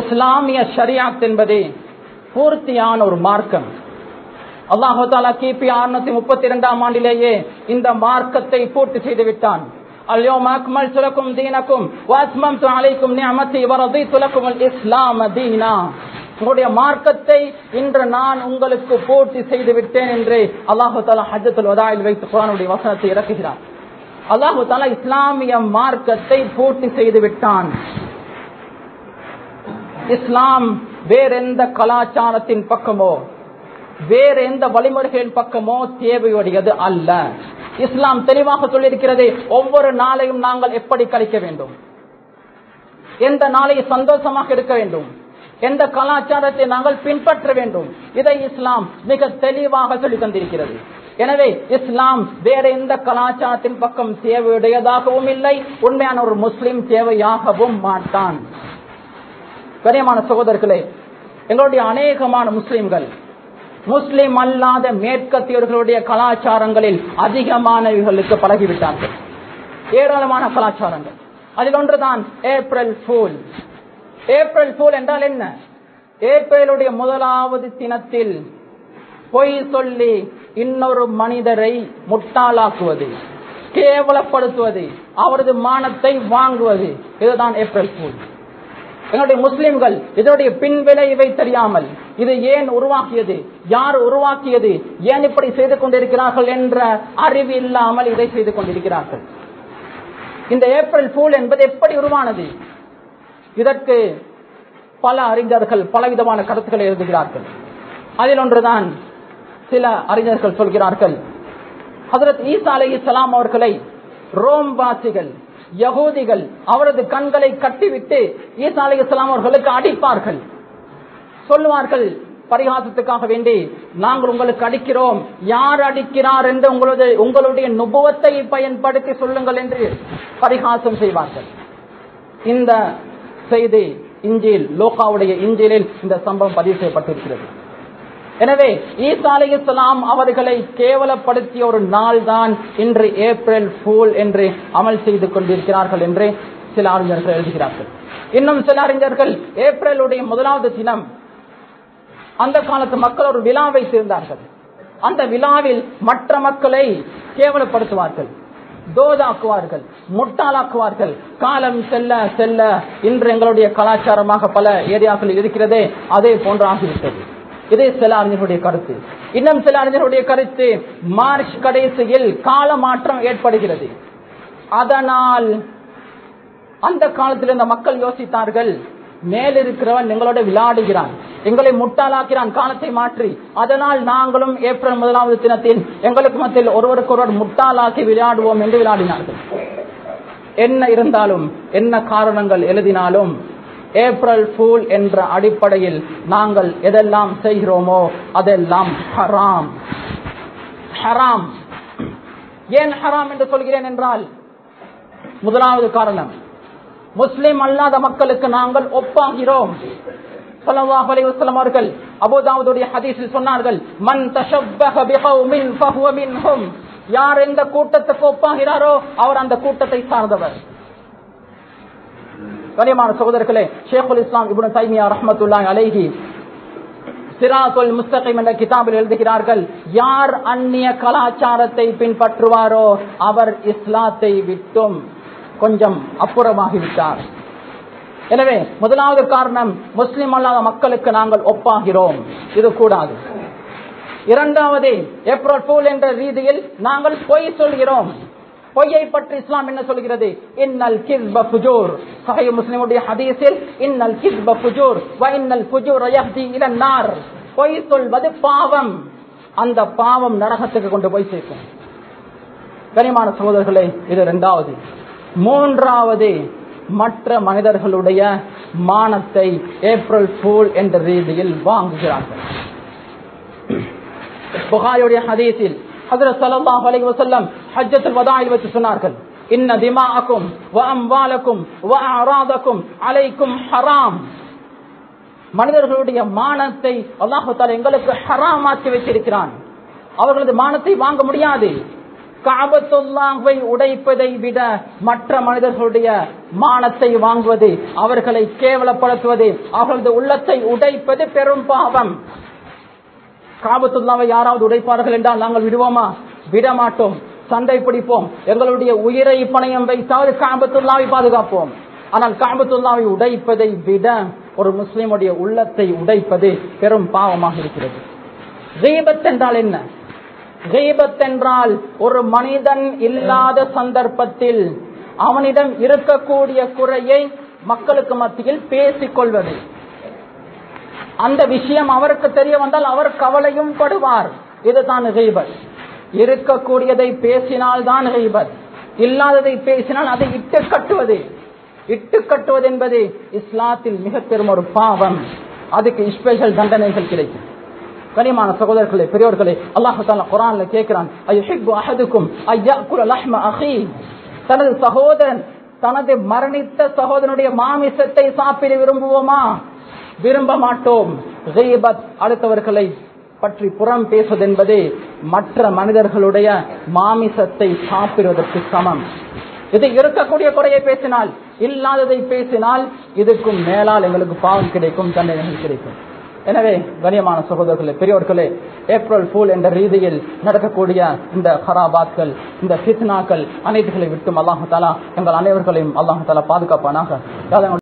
இஸ்லாமிய ஷரியாத் என்பது பூர்த்தியான ஒரு மார்க்கம் அல்லாஹு தாலா கிபி அறுநூத்தி முப்பத்தி இரண்டாம் ஆண்டிலேயே இந்த மார்க்கத்தை பூர்த்தி செய்து விட்டான் اليوم أكملت لكم دينكم وأتممت عليكم نعمتي ورضيت لكم الإسلام دينا உங்களுடைய மார்க்கத்தை இன்று நான் உங்களுக்கு பூர்த்தி செய்து விட்டேன் என்று அல்லாஹு தாலா ஹஜ்ஜத்துல் வதாயில் வைத்து குரானுடைய வசனத்தை இறக்குகிறார் அல்லாஹு தாலா இஸ்லாமிய மார்க்கத்தை பூர்த்தி செய்து விட்டான் இஸ்லாம் வேறெந்த கலாச்சாரத்தின் பக்கமோ வேற எந்த வழிமுறைகளின் பக்கமோ தேவையுடையது அல்ல. இஸ்லாம் தெளிவாக சொல்லியிருக்கிறது ஒவ்வொரு நாளையும் நாங்கள் எப்படி கழிக்க வேண்டும்? எந்த நாளை சந்தோஷமாக இருக்க வேண்டும்? எந்த கலாச்சாரத்தை நாங்கள் பின்பற்ற வேண்டும்? இதை இஸ்லாம் மிக தெளிவாக சொல்லி தந்திருக்கிறது. எனவே இஸ்லாம் வேற எந்த கலாச்சாரத்தின் பக்கம் தேவையுடையதாகவும் இல்லை உண்மையான ஒரு முஸ்லிம் தேவையாகவும் மாட்டான். கரியமான சகோதரர்களே எங்களுடைய அநேகமான முஸ்லிம்கள் முஸ்லிம் அல்லாத மேற்கத்தியவர்களுடைய கலாச்சாரங்களில் அதிகமானவர்களுக்கு பழகிவிட்டார்கள். ஏராளமான கலாச்சாரங்கள். அதில் ஒன்றுதான் ஏப்ரல் ஃபூல். ஏப்ரல் ஃபூல் என்றால் என்ன? ஏப்ரலுடைய முதலாவது தினத்தில் பொய் சொல்லி இன்னொரு மனிதரை முட்டாளாக்குவது கேவலப்படுத்துவது அவரது மானத்தை வாங்குவது இதுதான் ஏப்ரல் ஃபூல். எங்களுடைய முஸ்லிம்கள் இதனுடைய பின்விளைவை தெரியாமல் இது ஏன் உருவாக்கியது? யார் உருவாக்கியது? ஏன் இப்படி செய்து கொண்டிருக்கிறார்கள் என்ற அறிவு இல்லாமல் இதை செய்து கொண்டிருக்கிறார்கள். இந்த ஏப்ரல் பூல் என்பது எப்படி உருவானது? இதற்கு பல அறிஞர்கள் பலவிதமான கருத்துக்களை எழுதுகிறார்கள். அதில் ஒன்றுதான் சில அறிஞர்கள் சொல்கிறார்கள். ஹசரத் ஈசா அலி இஸ்லாம் அவர்களை ரோம் வாசிகள் யகூதிகள் அவரது கண்களை கட்டிவிட்டு ஈசா அலி இஸ்லாம் அவர்களுக்கு அடிப்பார்கள். சொல்லுவார்கள் பரிகாசத்துக்காக வேண்டி நாங்கள் உங்களுக்கு அடிக்கிறோம். யார் அடிக்கிறார் என்று உங்களது உங்களுடைய நுபுவத்தை பயன்படுத்தி சொல்லுங்கள் என்று பரிகாசம் செய்வார்கள். இந்த செய்தி இஞ்சில் லோகாவுடைய இஞ்சிலில் இந்த சம்பவம் பதிவு செய்யப்பட்டிருக்கிறது. எனவே ஈசா அவர்களை கேவலப்படுத்திய ஒரு நாள் தான் இன்று ஏப்ரல் ஃபூல் என்று அமல் செய்து கொண்டிருக்கிறார்கள் என்று சில அறிஞர்கள் எழுதுகிறார்கள். இன்னும் சில அறிஞர்கள் ஏப்ரலுடைய முதலாவது தினம் அந்த காலத்து மக்கள் ஒரு விழாவை சேர்ந்தார்கள். அந்த விழாவில் மற்ற மக்களை கேவலப்படுத்துவார்கள். தோதாக்குவார்கள் முட்டாளாக்குவார்கள். காலம் செல்ல செல்ல இன்று எங்களுடைய கலாச்சாரமாக பல ஏரியாக்களில் இருக்கிறதே அதே போன்று ஆகிவிட்டது. இதே சில அறிஞர்களுடைய கருத்து. இன்னும் சில அறிஞர்களுடைய கருத்து மார்ச் கடைசியில் கால மாற்றம் ஏற்படுகிறது. அதனால் அந்த காலத்தில் இந்த மக்கள் யோசித்தார்கள் மேலிருக்கிறவன் எங்களோட விளையாடுகிறான் எங்களை முட்டாளாக்கிறான் காலத்தை மாற்றி. அதனால் நாங்களும் ஏப்ரல் முதலாவது தினத்தில் எங்களுக்கு மத்தியில் ஒருவருக்கு ஒருவர் முட்டாளாக்கி விளையாடுவோம் என்று விளையாடினார்கள். என்ன இருந்தாலும் என்ன காரணங்கள் எழுதினாலும் ஏப்ரல் ஃபூல் என்ற அடிப்படையில் நாங்கள் எதெல்லாம் செய்கிறோமோ அதெல்லாம் ஹராம். ஹராம். ஏன் ஹராம் என்று சொல்கிறேன் என்றால் முதலாவது காரணம் முஸ்லிம் அல்லாத மக்களுக்கு நாங்கள் ஒப்பாகிறோம். ஸல்லல்லாஹு அலைஹி அவர்கள் அபூதாவுடைய ஹதீஸில் சொன்னார்கள் மன் தஷப்பஹ பிகௌமின் ஃபஹுவ மின்ஹும். யார் எந்த கூட்டத்துக்கு ஒப்பாகிறாரோ அவர் அந்த கூட்டத்தை சார்ந்தவர். கனியமான சகோதரர்களே ஷேகுல் இஸ்லாம் இபுன் தைமியா ரஹ்மத்துல்லாஹி அலைஹி சிராசுல் முஸ்தகிம் என்ற கிதாபில் எழுதுகிறார்கள் யார் அந்நிய கலாச்சாரத்தை பின்பற்றுவாரோ அவர் இஸ்லாத்தை விட்டும். கொஞ்சம் அப்புறமாகிவிட்டார். எனவே முதலாவது காரணம் முஸ்லிம் அல்லாத மக்களுக்கு நாங்கள் ஒப்பாகிறோம். இது கூடாது. இரண்டாவது ஏப்ரல் போல் என்ற ரீதியில் நாங்கள் பொய் சொல்கிறோம். பொய்யை பற்றி இஸ்லாம் என்ன சொல்கிறது? இன்னல் கிஸ்ப ஃபுஜூர். சஹீஹ் முஸ்லிமுடைய ஹதீஸில் இன்னல் கிஸ்ப ஃபுஜூர் வ இன்னல் ஃபுஜூர் யஹ்தி இல நார். பொய் சொல்வது பாவம். அந்த பாவம் நரகத்துக்கு கொண்டு போய் சேர்க்கும். கனிமான சகோதரர்களே இது இரண்டாவது மூன்றாவது மற்ற மனிதர்களுடைய மானத்தை ஏப்ரல் ஃபூல் என்ற ரீதியில் வாங்குகிறார்கள். புகாரியுடைய ஹதீஸில் ஹஜரத் ஸல்லல்லாஹு அலைஹி வஸல்லம் ஹஜ்ஜத்துல் வதாயில் வச்சு சொன்னார்கள். இன்ன திமாஅக்கும் வ அம்வாலக்கும் வ அலைக்கும் ஹராம். மனிதர்களுடைய மானத்தை அல்லாஹால எங்களுக்கு ஹராமாக்கி வச்சிருக்கிறான். அவர்களது மானத்தை வாங்க முடியாது. காபத்துல்லாவை உடைப்பதை விட மற்ற மனிதர்களுடைய மானத்தை வாங்குவது அவர்களை கேவலப்படுத்துவது அவர்களது உள்ளத்தை உடைப்பது பெரும் பாவம். காபத்துல்லாவை யாராவது உடைப்பார்கள் என்றால் நாங்கள் விடுவோமா? விட மாட்டோம் சண்டை பிடிப்போம். எங்களுடைய உயிரை பணையம் வைத்தாவது காபத்துல்லாவை பாதுகாப்போம். ஆனால் காபத்துல்லாவை உடைப்பதை விட ஒரு முஸ்லிமுடைய உள்ளத்தை உடைப்பது பெரும் பாவமாக இருக்கிறது. கீபத் என்றால் என்ன? கீபத் என்றால் ஒரு மனிதன் இல்லாத சந்தர்ப்பத்தில் அவனிடம் இருக்கக்கூடிய குறையை மக்களுக்கு மத்தியில் பேசிக் கொள்வது. அந்த விஷயம் அவருக்கு தெரிய வந்தால் அவர் கவலையும் படுவார். இதுதான் கீபத் இருக்கக்கூடியதை பேசினால் தான் கீபத் இல்லாததை பேசினால் அதை இட்டு கட்டுவது. இட்டு கட்டுவது என்பது இஸ்லாத்தில் மிக பெரும் ஒரு பாவம். அதுக்கு ஸ்பெஷல் தண்டனைகள் கிடைக்கும். கனிமான சகோதரர்களே பெரியோர்களே அல்லாஹு தாலா குரான்ல கேட்கிறான் அஹதுக்கும் அஹீ? தனது சகோதரன் தனது மரணித்த சகோதரனுடைய மாமிசத்தை சாப்பிட விரும்புவோமா? விரும்ப மாட்டோம். அடுத்தவர்களை பற்றி புறம் பேசுவதென்பது மற்ற மனிதர்களுடைய மாமிசத்தை சாப்பிடுவதற்கு சமம். இது இருக்கக்கூடிய குறையை பேசினால் இல்லாததை பேசினால் இதுக்கும் மேலால் எங்களுக்கு பாவம் கிடைக்கும் தண்டனைகள் கிடைக்கும். எனவே கனியமான சகோதரர்களே பெரியோர்களே ஏப்ரல் பூல் என்ற ரீதியில் நடக்கக்கூடிய இந்த ஹராபாத்கள் இந்த ஃபித்னாக்கள் அனைத்துகளை விட்டும் அல்லாஹாலா எங்கள் அனைவர்களையும் அல்லாஹாலா பாதுகாப்பானாக.